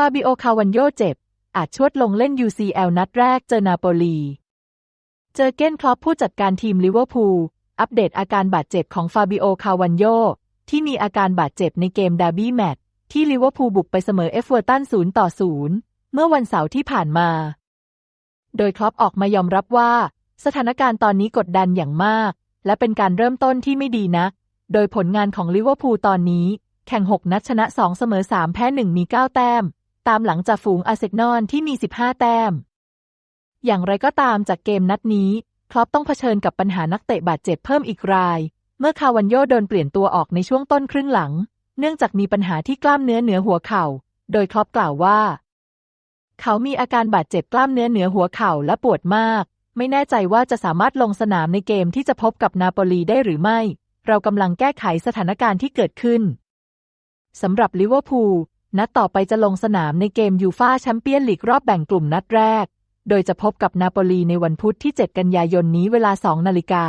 ฟาบิโอ คาวันโยเจ็บ อาจชวดลงเล่น UCL นัดแรกเจอนาโปลี เจอเก้นคลอปผู้จัดการทีมลิเวอร์พูล อัปเดตอาการบาดเจ็บของฟาบิโอ คาวันโย ที่มีอาการบาดเจ็บในเกมดาร์บี้แมตช์ที่ลิเวอร์พูลบุกไปเสมอเอฟเวอร์ตัน0ต่อ0เมื่อวันเสาร์ที่ผ่านมา โดยคลอปออกมายอมรับว่า สถานการณ์ตอนนี้กดดันอย่างมาก และเป็นการเริ่มต้นที่ไม่ดีนัก โดยผลงานของลิเวอร์พูลตอนนี้ แข่ง 6 นัดชนะ 2 เสมอ 3 แพ้ 1 มี 9 แต้ม ตามหลังจากฝูงอาร์เซนอลที่มี 15 แต้ม อย่างไรก็ตามจากเกมนัดนี้คลอปต้องเผชิญกับปัญหานักเตะบาดเจ็บเพิ่มอีกราย เมื่อคาวันโยโดนเปลี่ยนตัวออกในช่วงต้นครึ่งหลัง เนื่องจากมีปัญหาที่กล้ามเนื้อเหนือหัวเข่า โดยคลอปกล่าวว่า เขามีอาการบาดเจ็บกล้ามเนื้อเหนือหัวเข่าและปวดมาก ไม่แน่ใจว่าจะสามารถลงสนามในเกมที่จะพบกับนาโปลีได้หรือไม่ เรากำลังแก้ไขสถานการณ์ที่เกิดขึ้นสำหรับลิเวอร์พูล นัดต่อไปจะลงสนามในเกมยูฟาแชมเปี้ยนลีกรอบแบ่งกลุ่มนัดแรก โดยจะพบกับนาโปลีในวันพุธที่ 7 กันยายนนี้เวลา 2 นาฬิกา